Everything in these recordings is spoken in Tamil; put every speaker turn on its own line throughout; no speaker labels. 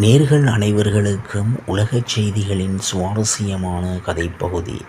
நேர்கள் அனைவர்களுக்கும் உலகச் செய்திகளின் சுவாரஸ்யமான கதைப்பகுதி.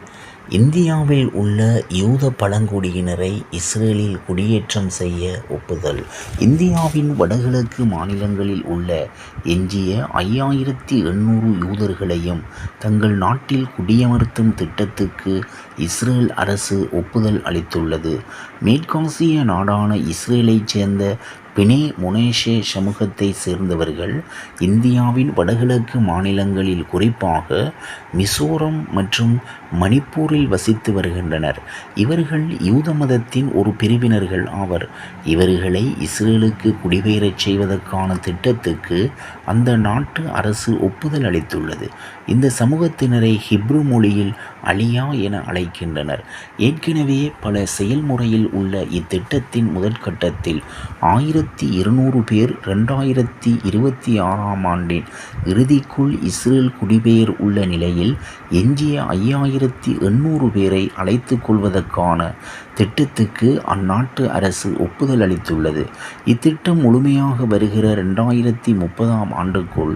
இந்தியாவில் உள்ள யூத பழங்குடியினரை இஸ்ரேலில் குடியேற்றம் செய்ய ஒப்புதல். இந்தியாவின் வடகிழக்கு மாநிலங்களில் உள்ள எஞ்சிய ஐயாயிரத்தி எண்ணூறு யூதர்களையும் தங்கள் நாட்டில் குடியமர்த்தும் திட்டத்துக்கு இஸ்ரேல் அரசு ஒப்புதல் அளித்துள்ளது. மேற்காசிய நாடான இஸ்ரேலைச் சேர்ந்த பினே முனேஷே சமூகத்தை சேர்ந்தவர்கள் இந்தியாவின் வடகிழக்கு மாநிலங்களில் குறிப்பாக மிசோரம் மற்றும் மணிப்பூரில் வசித்து வருகின்றனர். இவர்கள் யூத மதத்தின் ஒரு பிரிவினர்கள் ஆவர். இவர்களை இஸ்ரேலுக்கு குடிபெயரச் செய்வதற்கான திட்டத்துக்கு அந்த நாட்டு அரசு ஒப்புதல் அளித்துள்ளது. இந்த சமூகத்தினரை ஹிப்ரு மொழியில் அலியா என அழைக்கின்றனர். ஏற்கனவே பல செயல்முறையில் உள்ள இத்திட்டத்தின் முதற்கட்டத்தில் ஆயிரத்தி இருநூறு பேர் ரெண்டாயிரத்தி இருபத்தி ஆறாம் ஆண்டின் இறுதிக்குள் இஸ்ரேல் குடிபெயர் உள்ள நிலையில் எஞ்சிய ஐயாயிரத்தி எண்ணூறு பேரை அழைத்து கொள்வதற்கான திட்டத்துக்கு அந்நாட்டு அரசு ஒப்புதல் அளித்துள்ளது. இத்திட்டம் முழுமையாக வருகிற ரெண்டாயிரத்தி முப்பதாம் ஆண்டுக்குள்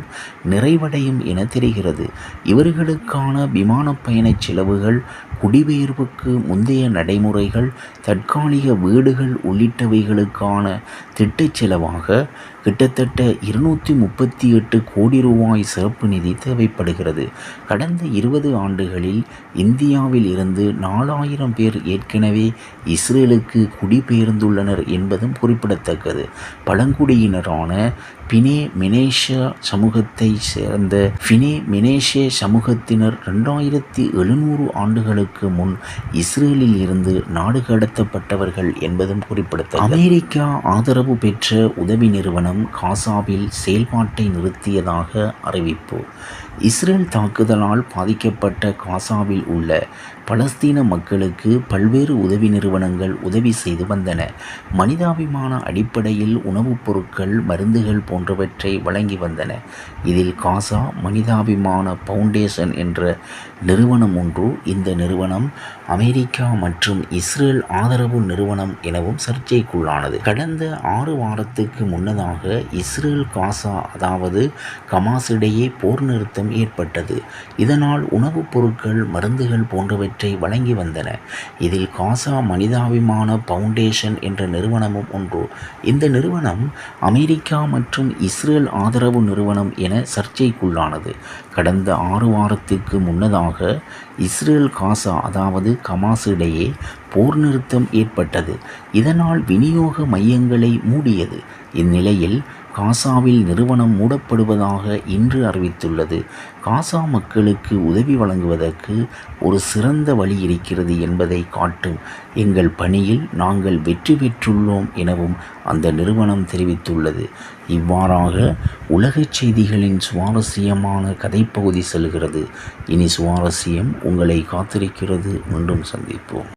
நிறைவடையும் என தெரிகிறது. இவர்களுக்கான விமான பயணச் செலவுகள் குடிபெயர்வுக்கு முந்தைய நடைமுறைகள் தற்காலிக வீடுகள் உள்ளிட்டவைகளுக்கான திட்டச் செலவாக கிட்டத்தட்ட இருநூற்றி முப்பத்தி எட்டு கோடி ரூபாய் சிறப்பு நிதி தேவைப்படுகிறது. கடந்த இருபது ஆண்டுகளில் இந்தியாவில் இருந்து நாலாயிரம் பேர் ஏற்கனவே இஸ்ரேலுக்கு குடிபெயர்ந்துள்ளனர் என்பதும் குறிப்பிடத்தக்கது. பழங்குடியினரான பினே மினேஷா சமூகத்தை சேர்ந்த பினே மினேஷே சமூகத்தினர் ரெண்டாயிரத்தி எழுநூறு ஆண்டுகளுக்கு முன் இஸ்ரேலில் இருந்து நாடு கடத்தப்பட்டவர்கள் என்பதும் குறிப்பிடத்தக்கது. அமெரிக்கா ஆதரவு பெற்ற உதவி நிறுவனம் காசாவில் செயல்பாட்டை நிறுத்தியதாக அறிவிப்பு. இஸ்ரேல் தாக்குதலால் பாதிக்கப்பட்ட காசாவில் உள்ள பலஸ்தீன மக்களுக்கு பல்வேறு உதவி நிறுவனங்கள் உதவி செய்து வந்தன. மனிதாபிமான அடிப்படையில் உணவுப் பொருட்கள் மருந்துகள் போன்றவற்றை வழங்கி வந்தன. இதில் காசா மனிதாபிமான பவுண்டேஷன் என்ற நிறுவனம் ஒன்று இந்த நிறுவனம் அமெரிக்கா மற்றும் இஸ்ரேல் ஆதரவு நிறுவனம் எனவும் சர்ச்சைக்குள்ளானது. கடந்த ஆறு வாரத்துக்கு முன்னதாக இஸ்ரேல் காசா அதாவது கமாசிடையே போர் நிறுத்தம் ஏற்பட்டது. இதனால் உணவுப் பொருட்கள் மருந்துகள் போன்றவற்றை வழங்கி வந்தன. இதில் காசா மனிதாபிமான பவுண்டேஷன் என்ற நிறுவனமும் ஒன்று. இந்த நிறுவனம் அமெரிக்கா மற்றும் இஸ்ரேல் ஆதரவு நிறுவனம் என சர்ச்சைக்குள்ளானது. கடந்த ஆறு வாரத்திற்கு முன்னதாக இஸ்ரேல் காசா அதாவது கமாஸ் இடையே போர் நிறுத்தம் ஏற்பட்டது. இதனால் விநியோக மையங்களை மூடியது. இந்நிலையில் காசாவில் நிறுவனம் மூடப்படுவதாக இன்று அறிவித்துள்ளது. காசா மக்களுக்கு உதவி வழங்குவதற்கு ஒரு சிறந்த வழி இருக்கிறது என்பதை காட்டும். எங்கள் பணியில் நாங்கள் வெற்றி பெற்றுள்ளோம் எனவும் அந்த நிறுவனம் தெரிவித்துள்ளது. இவ்வாறாக உலகச் செய்திகளின் சுவாரஸ்யமான கதைப்பகுதி செல்கிறது. இனி சுவாரஸ்யம் உங்களை காத்திருக்கிறது. மீண்டும் சந்திப்போம்.